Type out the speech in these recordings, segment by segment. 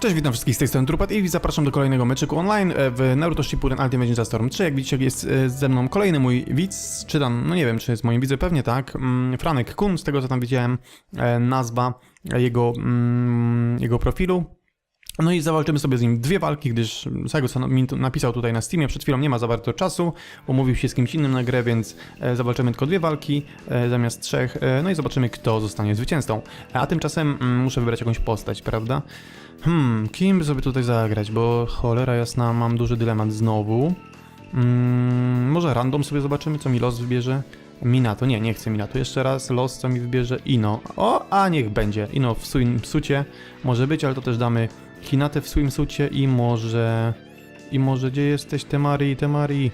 Cześć, witam wszystkich z tej strony Trupat i zapraszam do kolejnego meczyku online e, w Naruto Shippuden Ultimate Ninja Storm 3. Jak widzicie jest e, ze mną kolejny mój widz, czy tam, no nie wiem czy jest moim widzem, pewnie tak, mm, Franek Kun, z tego co tam widziałem, e, nazwa jego, mm, jego profilu. No i zawalczymy sobie z nim dwie walki, gdyż z napisał tutaj na Steamie, przed chwilą nie ma za bardzo czasu, umówił się z kimś innym na grę, więc e, zawalczymy tylko dwie walki e, zamiast trzech, e, no i zobaczymy kto zostanie zwycięzcą. A tymczasem mm, muszę wybrać jakąś postać, prawda? Hmm, kim by sobie tutaj zagrać, bo cholera jasna, mam duży dylemat znowu. Mm, może random sobie zobaczymy, co mi los wybierze. Minato, nie, nie chcę Minato. Jeszcze raz los, co mi wybierze Ino. O, a niech będzie. Ino w swimsucie może być, ale to też damy Hinatę w swimsucie i może... I może gdzie jesteś, Temari, Temari?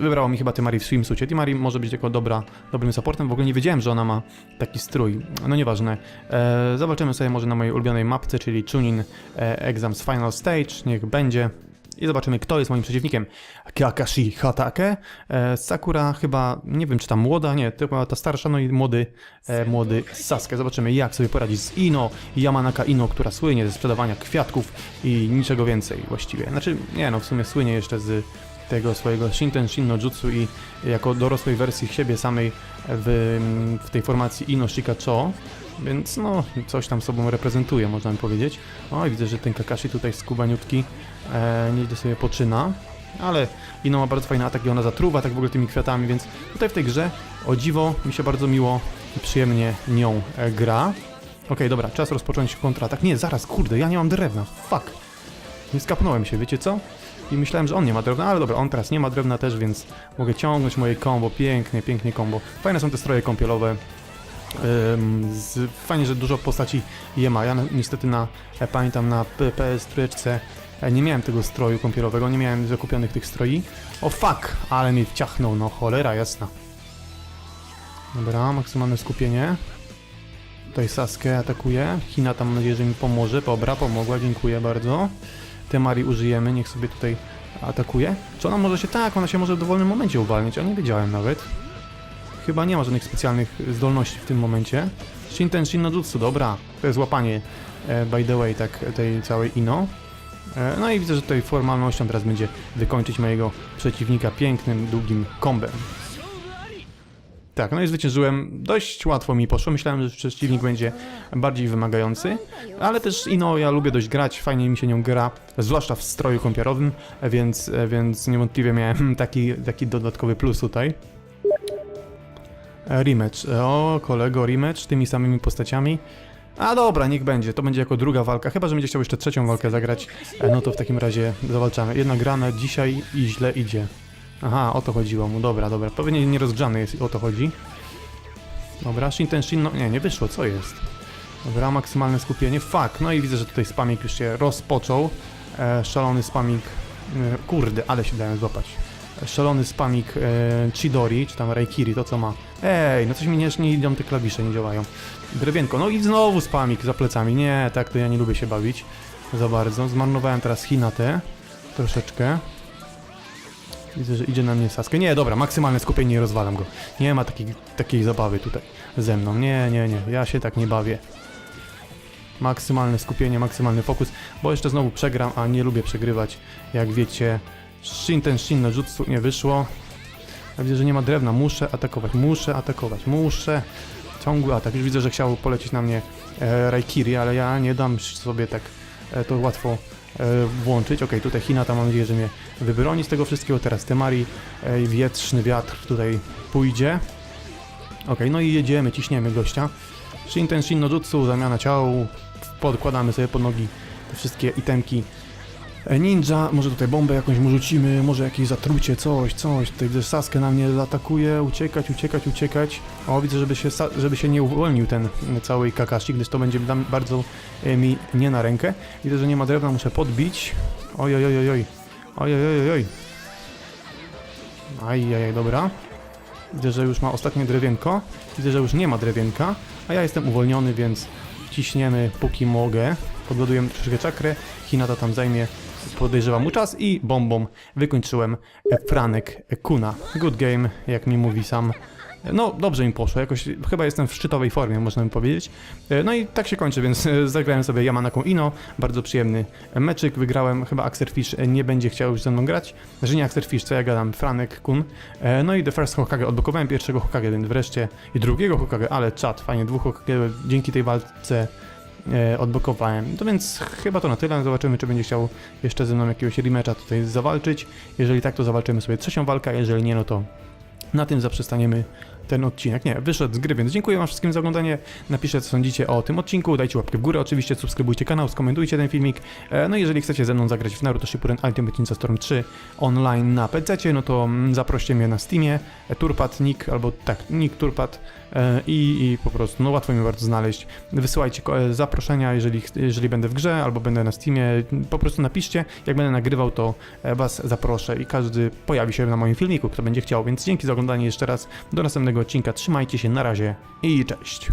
Wybrało mi chyba Temari w swimsucie. Temari może być jako dobra, dobrym supportem. W ogóle nie wiedziałem, że ona ma taki strój. No nieważne. E, zobaczymy sobie może na mojej ulubionej mapce, czyli Chunin e, Exams Final Stage. Niech będzie. I zobaczymy, kto jest moim przeciwnikiem. Kakashi Hatake. E, Sakura chyba, nie wiem czy ta młoda, nie, to chyba ta starsza, no i młody, e, młody Sasuke. Zobaczymy, jak sobie poradzi z Ino, Yamanaka Ino, która słynie ze sprzedawania kwiatków i niczego więcej właściwie. Znaczy, nie no, w sumie słynie jeszcze z tego swojego Shinten Shin no Jutsu i jako dorosłej wersji siebie samej w, w tej formacji Ino Shikacho, więc no, coś tam sobą reprezentuje, można by powiedzieć. O, i widzę, że ten Kakashi tutaj skubaniutki e, nieźle sobie poczyna, ale Ino ma bardzo fajny atak i ona zatruwa tak w ogóle tymi kwiatami, więc tutaj w tej grze, o dziwo, mi się bardzo miło i przyjemnie nią e, gra. Okej, dobra, czas rozpocząć kontratak. Nie, zaraz, kurde, ja nie mam drewna, fuck. Nie skapnąłem się, wiecie co? I myślałem, że on nie ma drewna, ale dobra, on teraz nie ma drewna też, więc mogę ciągnąć moje combo, pięknie, pięknie combo. Fajne są te stroje kąpielowe. Ym, z, fajnie, że dużo postaci je ma. Ja niestety na, e, pamiętam na PS trójeczce e, nie miałem tego stroju kąpielowego, nie miałem zakupionych tych stroi. O fuck, ale mnie wciachnął, no cholera jasna. Dobra, maksymalne skupienie. Tutaj Sasuke atakuje. Hina tam mam nadzieję, że mi pomoże. Dobra, pomogła, dziękuję bardzo. Temari użyjemy, niech sobie tutaj atakuje. Czy ona może się... Tak, ona się może w dowolnym momencie uwalniać, a nie wiedziałem nawet. Chyba nie ma żadnych specjalnych zdolności w tym momencie. Shinten Shin no Jutsu, dobra. To jest łapanie, e, by the way, tak, tej całej Ino. E, no i widzę, że tutaj formalnością teraz będzie wykończyć mojego przeciwnika pięknym, długim kombem. Tak, no i zwyciężyłem. Dość łatwo mi poszło. Myślałem, że przeciwnik będzie bardziej wymagający, ale też Ino ja lubię dość grać, fajnie mi się nią gra, zwłaszcza w stroju kąpielowym, więc, więc niewątpliwie miałem taki, taki dodatkowy plus tutaj. Rematch. O, kolego, rematch tymi samymi postaciami. A dobra, niech będzie. To będzie jako druga walka. Chyba, że będzie chciał jeszcze trzecią walkę zagrać, e, no to w takim razie zawalczamy. Jedna grana dzisiaj i źle idzie. Aha, o to chodziło mu. Dobra, dobra. Pewnie nierozgrzany jest, o to chodzi. Dobra, Shinten Shin, no nie, nie wyszło, co jest? Dobra, maksymalne skupienie. Fuck, no i widzę, że tutaj spamik już się rozpoczął. E, szalony spamik. E, kurde, ale się dałem złapać. E, szalony spamik e, Chidori, czy tam Raikiri, to co ma. Ej, no coś mi nie, nie idą te klawisze, nie działają. Drewienko, no i znowu spamik za plecami. Nie, tak to ja nie lubię się bawić za bardzo. Zmarnowałem teraz Hinatę troszeczkę. Widzę, że idzie na mnie Sasuke. Nie, dobra, maksymalne skupienie i rozwalam go. Nie ma takiej, takiej zabawy tutaj ze mną. Nie, nie, nie, ja się tak nie bawię. Maksymalne skupienie, maksymalny fokus, bo jeszcze znowu przegram, a nie lubię przegrywać. Jak wiecie, Shinten Shin no Jutsu nie wyszło. Ja widzę, że nie ma drewna, muszę atakować, muszę atakować, muszę. Ciągły atak. Już widzę, że chciał polecieć na mnie e, Raikiri, ale ja nie dam sobie tak e, to łatwo włączyć. Ok, tutaj Hinata mam nadzieję, że mnie wybroni z tego wszystkiego. Teraz Temari, e, wietrzny wiatr tutaj pójdzie. Ok, no i jedziemy, ciśniemy gościa. Shinten Shin no Jutsu, zamiana ciał. Podkładamy sobie pod nogi te wszystkie itemki e, ninja. Może tutaj bombę jakąś mu rzucimy, może jakieś zatrucie, coś, coś. Tutaj widzę, że Sasuke na mnie atakuje, uciekać, uciekać, uciekać. O, widzę, żeby się, żeby się nie uwolnił ten cały Kakashi, gdyż to będzie bardzo e, mi nie na rękę. Widzę, że nie ma drewna, muszę podbić. Oj, oj, oj, oj. Oj, oj, oj, oj. Ajajaj, dobra. Widzę, że już ma ostatnie drewienko. Widzę, że już nie ma drewienka, a ja jestem uwolniony, więc ciśniemy póki mogę. Podładujemy troszeczkę czakrę. Hinata tam zajmie, podejrzewam mu czas i bombą wykończyłem e, Franek Kuna. Good game, jak mi mówi sam. No, dobrze mi poszło, jakoś chyba jestem w szczytowej formie, można by powiedzieć. E, No i tak się kończy, więc e, zagrałem sobie Yamanaką Ino, bardzo przyjemny meczyk, wygrałem, chyba Axerfish nie będzie chciał już ze mną grać, że nie Axerfish, co ja gadam, Franek Kun. No i The First Hokage, odblokowałem. Pierwszego Hokage, wreszcie i drugiego Hokage, ale czad, fajnie, dwóch Hokage dzięki tej walce odblokowałem. To więc chyba to na tyle, zobaczymy czy będzie chciał jeszcze ze mną jakiegoś rematcha tutaj zawalczyć. Jeżeli tak, to zawalczymy sobie trzecią walkę, jeżeli nie, no to na tym zaprzestaniemy ten odcinek. Nie, wyszedł z gry, więc dziękuję wam wszystkim za oglądanie. Napiszcie, co sądzicie o tym odcinku, dajcie łapkę w górę, oczywiście subskrybujcie kanał, skomentujcie ten filmik. E, No i jeżeli chcecie ze mną zagrać w Naruto Shippuden Ultimate Ninja Storm 3 online na PC, no to mm, zaproście mnie na Steamie, e, Turpat, Nick, albo tak, Nick Turpat e, i, i po prostu, no łatwo mi bardzo znaleźć. Wysyłajcie zaproszenia, jeżeli, jeżeli będę w grze, albo będę na Steamie, po prostu napiszcie, jak będę nagrywał, to was zaproszę i każdy pojawi się na moim filmiku, kto będzie chciał, więc dzięki za oglądanie jeszcze raz, do odcinka, trzymajcie się, na razie i cześć.